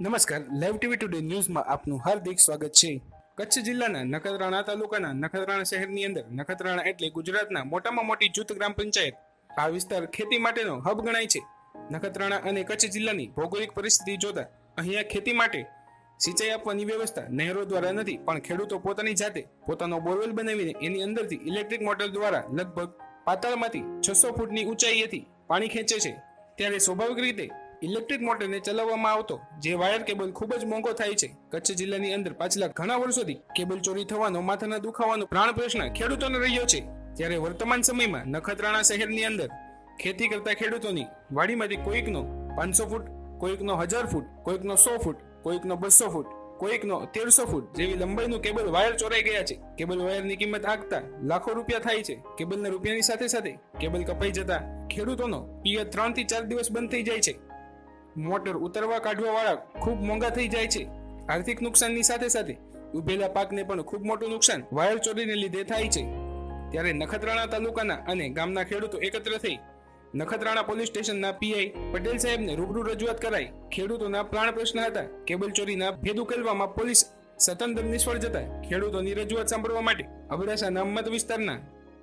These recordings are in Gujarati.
નમસ્કાર લાઈવ ટીવી ટુડે ન્યૂઝમાં આપનું હાર્દિક સ્વાગત છે. કચ્છ જિલ્લાના નખત્રાણા તાલુકાના નખત્રાણા શહેરની અંદર, નખત્રાણા એટલે ગુજરાતના મોટામાં મોટી જૂથ ગ્રામ પંચાયત. આ વિસ્તાર ખેતી માટેનો હબ ગણાય છે. નખત્રાણા અને કચ્છ જિલ્લાની ભૌગોલિક પરિસ્થિતિ જોતા અહીંયા ખેતી માટે સિંચાઈ આપવાની વ્યવસ્થા નહેરો દ્વારા નથી, પણ ખેડૂતો પોતાની જાતે પોતાનો બોરવેલ બનાવીને એની અંદરથી ઇલેક્ટ્રિક મોટર દ્વારા લગભગ પાતાળમાંથી છસો ફૂટની ઊંચાઈએથી પાણી ખેંચે છે. ત્યારે સ્વાભાવિક રીતે ઇલેક્ટ્રિક મોટરને ચલાવવામાં આવતો, જે વાયર કેબલ ખૂબ જ મોંઘો થાય છે. કચ્છ જિલ્લાની અંદર પાછલા ઘણા વર્ષોથી કેબલ ચોરી થવાનો, માથાના દુખાવાનો પ્રાણ પ્રશ્ન ખેડૂતોને રહ્યો છે. ત્યારે વર્તમાન સમયમાં નખત્રાણા શહેરની અંદર ખેતી કરતા ખેડૂતોની વાડીમાંથી કોઈકનો પાંચસો ફૂટ, કોઈકનો હજાર ફૂટ, કોઈકનો સો ફૂટ, કોઈકનો બસો ફૂટ, કોઈકનો તેરસો ફૂટ જેવી લંબાઈનું કેબલ વાયર ચોરાઈ ગયા છે. કેબલ વાયરની કિંમત આંકતા લાખો રૂપિયા થાય છે. કેબલના રૂપિયાની સાથે સાથે કેબલ કપાઈ જતા ખેડૂતોનો પિયત ત્રણથી ચાર દિવસ બંધ થઈ જાય છે. મોટર ઉતરવા કાઢવા વાળા ખૂબ મોંઘા થઈ જાય છે. આર્થિક નુકસાનની સાથે સાથે ઉભેલા પાકને પણ ખૂબ મોટું નુકસાન વાયર ચોરીને લીધે થાય છે. ત્યારે નખત્રાણા તાલુકાના અને ગામના ખેડૂતો એકત્ર થઈ નખત્રાણા પોલીસ સ્ટેશનના પીઆઈ પટેલ સાહેબને રૂબરૂ રજૂઆત કરાઈ. ખેડૂતોના પ્રાણ પ્રશ્ન હતા. કેબલ ચોરીના ભેદ ઉકેલવામાં પોલીસ સતંત્ર નિષ્ફળ જતા ખેડૂતોની રજૂઆત સાંભળવા માટે અબડાસાના મત વિસ્તારના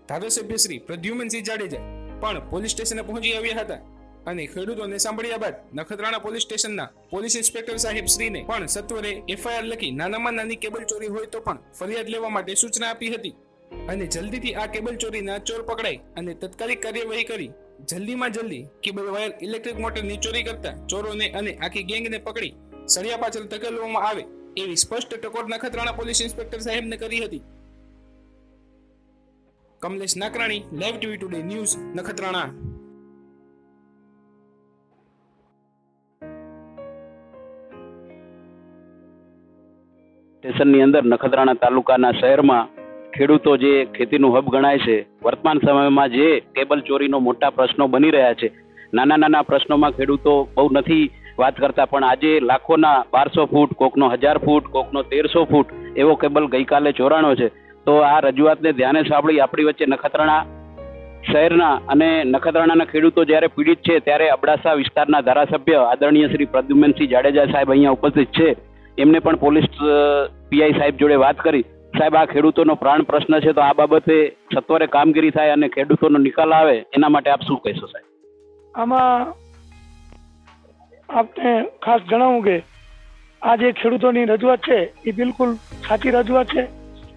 ધારાસભ્ય શ્રી પ્રદ્યુમનસિંહ જાડેજા પણ પોલીસ સ્ટેશને પહોંચી આવ્યા હતા. અને ખેડૂતોને સાંભળ્યા બાદ નખત્રાણા પોલીસ સ્ટેશનના પોલીસ ઇન્સ્પેક્ટર સાહેબ શ્રીને પણ સત્વરે એફઆઈઆર લખી નાનામાં નાની કેબલ ચોરી હોય તો પણ ફરિયાદ લેવા માટે સૂચના આપી હતી. અને જલ્દીથી આ કેબલ ચોરીના ચોર પકડાય અને તત્કાલિક કાર્યવાહી કરી. જલ્દીમાં જલ્દી કેબલ વાયર, ઇલેક્ટ્રિક મોટરની ચોરી કરતા ચોરોને અને આખી ગેંગને પકડી સળિયા પાછળ ધકેલવામાં આવે એવી સ્પષ્ટ ટકોર નખત્રાણા પોલીસ ઇન્સ્પેક્ટર સાહેબને કરી હતી. Kamlesh Nakrani live TV today news Nakhatrana. સ્ટેશનની અંદર નખત્રાણા તાલુકાના શહેરમાં ખેડૂતો જે ખેતીનું હબ ગણાય છે, વર્તમાન સમયમાં જે કેબલ ચોરીનો મોટા પ્રશ્નો બની રહ્યા છે. નાના નાના પ્રશ્નોમાં ખેડૂતો બહુ નથી વાત કરતા, પણ આજે લાખોના બારસો ફૂટ, કોકનો હજાર ફૂટ, કોકનો તેરસો ફૂટ એવો કેબલ ગઈકાલે ચોરાણો છે. તો આ રજૂઆતને ધ્યાને સાંભળી આપણી વચ્ચે નખત્રાણા શહેરના અને નખત્રાણાના ખેડૂતો જ્યારે પીડિત છે, ત્યારે અબડાસા વિસ્તારના ધારાસભ્ય આદરણીય શ્રી પ્રદ્યુમનસિંહ જાડેજા સાહેબ અહીંયા ઉપસ્થિત છે. એમને પણ પોલીસ પીઆઈ સાહેબ જોડે વાત કરી. સાહેબ, આ ખેડૂતોનો પ્રાણ પ્રશ્ન છે, તો આ બાબતે સત્વરે કામગીરી થાય અને ખેડૂતોનો નિકાલ આવે, એના માટે આપ શું કહેશો સાહેબ? આમાં આપને ખાસ જણાવું કે આ જે ખેડૂતોની રજૂઆત છે, એ બિલકુલ સાચી રજૂઆત છે.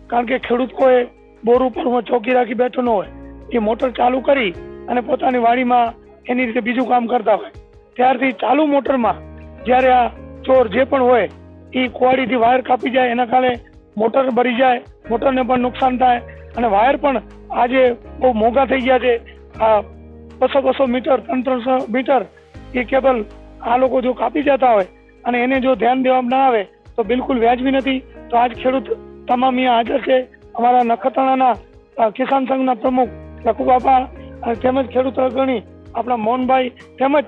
કારણ કે ખેડૂત કોઈ બોર ઉપર ચોકી રાખી બેઠો ન હોય. એ મોટર ચાલુ કરી અને પોતાની વાડીમાં એની રીતે બીજું કામ કરતા હોય. ત્યારથી ચાલુ મોટરમાં જ્યારે આ ચોર જે પણ હોય એ કુવાડીથી વાયર કાપી જાય, એના કારણે મોટર ભરી જાય, મોટરને પણ નુકસાન થાય. અને વાયર પણ આજે બહુ મોંઘા થઈ ગયા છે. આ બસો બસો મીટર ત્રણ ત્રણસો મીટર એ કેબલ આ લોકો જો કાપી જતા હોય અને એને જો ધ્યાન દેવામાં ના આવે, તો બિલકુલ વ્યાજબી નથી. તો આજ ખેડૂત તમામ અહીંયા હાજર છે. અમારા નખત્રાણાના કિસાન સંઘના પ્રમુખ લખુબાપા તેમજ ખેડૂત અગ્રણી આપણા મોહનભાઈ તેમજ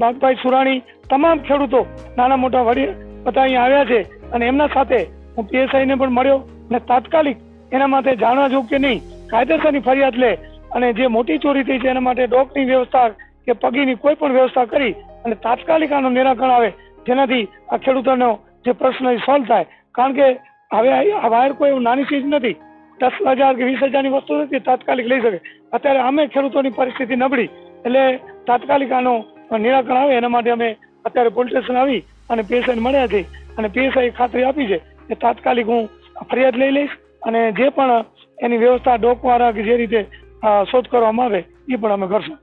બાગભાઈ સુરાણી, તમામ ખેડૂતો, નાના મોટા વડી બધા અહીંયા આવ્યા છે અને એમના સાથે હું પીએસઆઈ ને પણ મળ્યો અને તાત્કાલિક એના માટે જાણવા જોગ કે નહીં, કાયદેસરની ફરિયાદ લે અને જે મોટી ચોરી થઈ છે એના માટે ડોકની વ્યવસ્થા કે પગીની કોઈ પણ વ્યવસ્થા કરી અને તાત્કાલિક આનું નિરાકરણ આવે જેનાથી આ ખેડૂતોનો જે પ્રશ્ન એ સોલ્વ થાય. કારણ કે હવે આ વાયર કોઈ એવું નાની ચીજ નથી. દસ હજાર કે વીસ હજારની વસ્તુ નથી, તાત્કાલિક લઈ શકે. અત્યારે અમે ખેડૂતોની પરિસ્થિતિ નબળી, એટલે તાત્કાલિક આનો નિરાકરણ આવે એના માટે અમે અત્યારે પોલીસ સ્ટેશન આવી અને પીએસઆઈ મળ્યા છે અને પીએસઆઈ ખાતરી આપી છે કે તાત્કાલિક હું ફરિયાદ લઈ લઈશ અને જે પણ એની વ્યવસ્થા ડોકવાળા કે જે રીતે શોધ કરવામાં આવે, એ પણ અમે કરશું.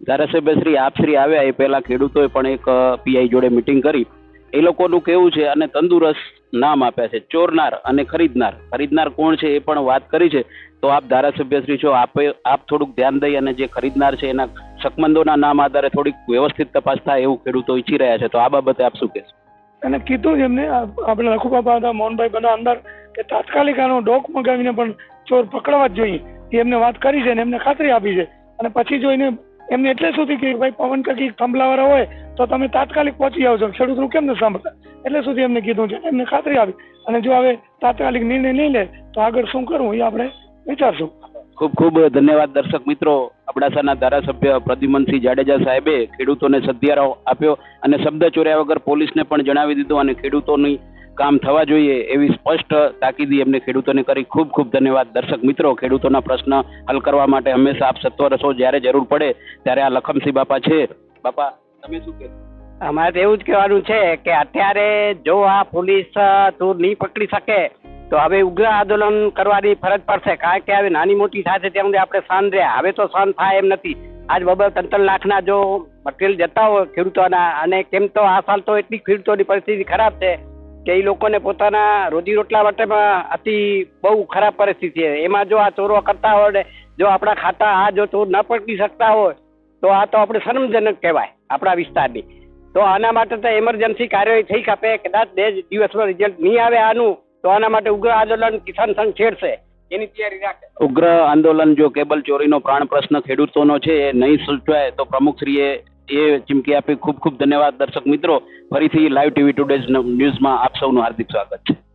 ધારાસભ્યશ્રી આપશ્રી આવ્યા એ પહેલા ખેડૂતોએ પણ એક પીઆઈ જોડે મિટિંગ કરી. એ લોકોનું કેવું છે અને તંદુરસ્ત નામ આપ્યા છે. ચોરનાર અને ખરીદનાર. ખરીદનાર કોણ છે એ પણ વાત કરી છે. તો આપ ધારાસભ્યશ્રી છો, આપે, આપ થોડુંક ધ્યાન દઈ અને જે ખરીદનાર છે એના શકમંદોના નામ આધારે થોડીક વ્યવસ્થિત તપાસ થાય એવું ખેડૂતો ઈચ્છી રહ્યા છે, તો આ બાબતે આપ શું કહેશો? અને કીધું એમને આપણે લખુબાબા હતા મોહનભાઈ બધા અંદર કે તાત્કાલિક આનો ડોક મગાવીને પણ ચોર પકડવા જ જોઈએ. એ એમને વાત કરી છે અને એમને ખાતરી આપી છે. અને પછી જોઈને એમને એટલે સુધી કે ભાઈ પવન કકી થંભલાવાળા હોય, તો તમે તાત્કાલિક પહોંચી આવજો. ખેડૂતનું કેમ ન સાંભળતા? એટલે સુધી એમને કીધું છે એમને ખાતરી આપી. અને જો હવે તાત્કાલિક નિર્ણય નહીં લે, તો આગળ શું કરવું? એ આપણે વિચારશું. ખૂબ ખૂબ ધન્યવાદ દર્શક મિત્રો. અબડાસાના ધારાસભ્ય પ્રદ્યુમનસિંહ જાડેજા સાહેબે ખેડૂતોને સધિયારો આપ્યો અને શબ્દ ચોર્યા વગર પોલીસને પણ જણાવી દીધું અને ખેડૂતોની કામ થવા જોઈએ એવી સ્પષ્ટ તાકીદી એમને ખેડૂતોને કરી. ખૂબ ખૂબ ધન્યવાદ દર્શક મિત્રો. ખેડૂતોના પ્રશ્ન હલ કરવા માટે હંમેશા આપ સત્વર છો જ્યારે જરૂર પડે ત્યારે આ લખમસિંહ બાપા છે. બાપા, તમે શું કહેશો? અમારે એવું જ કહેવાનું છે કે અત્યારે જો આ પોલીસ તું નહીં પકડી શકે તો હવે ઉગ્ર આંદોલન કરવાની ફરજ પડશે. કારણ કે હવે નાની મોટી છે ત્યાં સુધી આપણે સહન રહ્યા. હવે તો સહન થાય એમ નથી. આજ બબે ત્રણ લાખના જો મટીરિયલ જતા હોય ખેડૂતોના, અને કેમ તો આ સાલ તો એટલી ખેડૂતોની પરિસ્થિતિ ખરાબ છે કે એ લોકોને પોતાના રોજી રોટલા માટેમાં અતિ બહુ ખરાબ પરિસ્થિતિ છે. એમાં જો આ ચોરો કરતા હોય ને, જો આપણા ખાતા આ જો ચોર ન પકડી શકતા હોય, તો આ તો આપણે શરમજનક કહેવાય આપણા વિસ્તારની. તો આના માટે તો એમરજન્સી કાર્યવાહી થઈ કાપે કદાચ બે દિવસમાં રિઝલ્ટ નહીં આવે આનું. તો આના માટે ઉગ્ર આંદોલન કિસાન સંઘ છેડશે. એની તૈયારી રાખે. ઉગ્ર આંદોલન જો કેબલ ચોરીનો પ્રાણ પ્રશ્ન ખેડૂતોનો છે, એ નહીં સૂચવાય તો પ્રમુખશ્રીએ એ ચીમકી આપી ખૂબ ખૂબ ધન્યવાદ, દર્શક મિત્રો. ફરીથી લાઈવ ટીવી ટુડેઝ ન્યૂઝમાં આપ સૌનું હાર્દિક સ્વાગત છે.